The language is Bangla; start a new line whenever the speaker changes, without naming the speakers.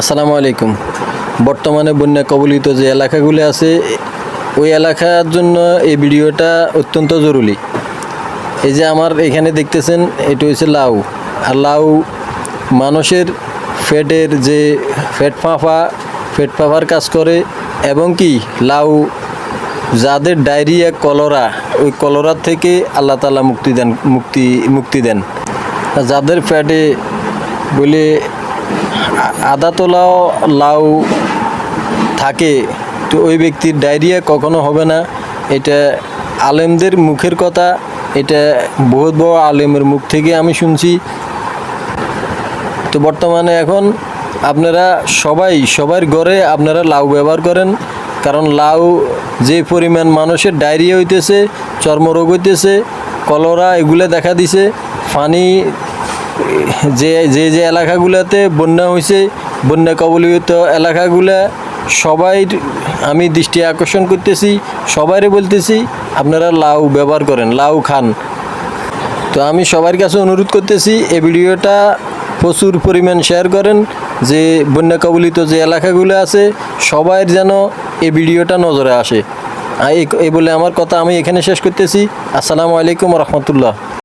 আসসালামু আলাইকুম। বর্তমানে বন্যা কবলিত যে এলাকাগুলো আছে, ওই এলাকার জন্য এই ভিডিওটা অত্যন্ত জরুরি। এই যে আমার এখানে দেখতেছেন, এটা হচ্ছে লাউ। আর লাউ মানুষের ফ্যাটের যে ফ্যাট ফাঁফা, ফ্যাট ফাঁফার কাজ করে, এবং কি লাউ যাদের ডায়রিয়া, কলরা, ওই কলরার থেকে আল্লাহ তালা মুক্তি দেন, মুক্তি মুক্তি দেন। যাদের ফ্যাটে বলে আদা তোলাও লাউ থাকে, তো ওই ব্যক্তির ডায়রিয়া কখনো হবে না। এটা আলেমদের মুখের কথা, এটা বহুত বড় আলেমের মুখ থেকে আমি শুনছি। তো বর্তমানে এখন আপনারা সবাই, সবার ঘরে আপনারা লাউ ব্যবহার করেন, কারণ লাউ যে পরিমাণ মানুষের ডায়রিয়া হইতেছে, চর্মরোগ হইতেছে, কলরা এগুলো দেখা দিছে পানি যে যে যে এলাকাগুলোতে বন্যা হয়েছে, বন্যা কবলিত এলাকাগুলা, সবাই আমি দৃষ্টি আকর্ষণ করতেছি, সবাইরে বলতেছি, আপনারা লাউ ব্যবহার করেন, লাউ খান। তো আমি সবার কাছে অনুরোধ করতেছি, এই ভিডিওটা প্রচুর পরিমাণ শেয়ার করেন, যে বন্যা কবলিত যে এলাকাগুলো আছে, সবাই যেন এই ভিডিওটা নজরে আসে। এই বলে আমার কথা আমি এখানে শেষ করতেছি। আসসালামু আলাইকুম রহমতুল্লাহ।